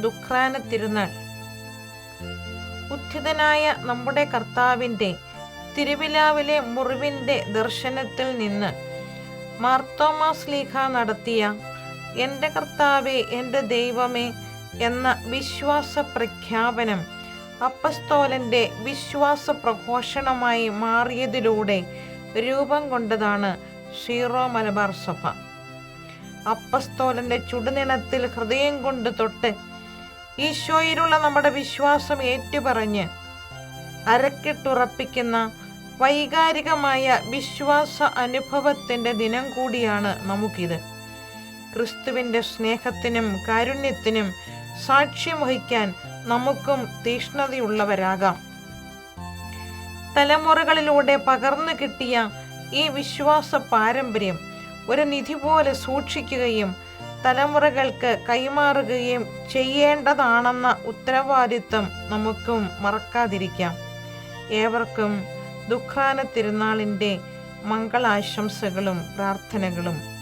ദുഃഖാന തിരുനാൾ ഉത്ഥിതനായ നമ്മുടെ കർത്താവിന്റെ തിരുവിലാവിലെ മുറിവിന്റെ ദർശനത്തിൽ നിന്ന് മാർത്തോമാസ് ലീഖ നടത്തിയ എന്റെ കർത്താവെ എന്റെ ദൈവമേ എന്ന വിശ്വാസ പ്രഖ്യാപനം അപ്പസ്തോലന്റെ വിശ്വാസ പ്രഘോഷണമായി മാറിയതിലൂടെ രൂപം കൊണ്ടതാണ് ഷീറോ മലബാർ സഭ. അപ്പസ്തോലന്റെ ചുടുനിണത്തിൽ ഹൃദയം കൊണ്ട് തൊട്ട് ഈശോയിലുള്ള നമ്മുടെ വിശ്വാസം ഏറ്റുപറഞ്ഞ് അരക്കിട്ടുറപ്പിക്കുന്ന വൈകാരികമായ വിശ്വാസ അനുഭവത്തിന്റെ ദിനം കൂടിയാണ് നമുക്കിത്. ക്രിസ്തുവിന്റെ സ്നേഹത്തിനും കാരുണ്യത്തിനും സാക്ഷ്യം വഹിക്കാൻ നമുക്കും തീഷ്ണതയുള്ളവരാകാം. തലമുറകളിലൂടെ പകർന്നു കിട്ടിയ ഈ വിശ്വാസ പാരമ്പര്യം ഒരു നിധി പോലെ സൂക്ഷിക്കുകയും തലമുറകൾക്ക് കൈമാറുകയും ചെയ്യേണ്ടതാണെന്ന ഉത്തരവാദിത്വം നമുക്കും മറക്കാതിരിക്കാം. ഏവർക്കും ദുഃഖാന തിരുനാളിന്റെ മംഗളാശംസകളും പ്രാർത്ഥനകളും.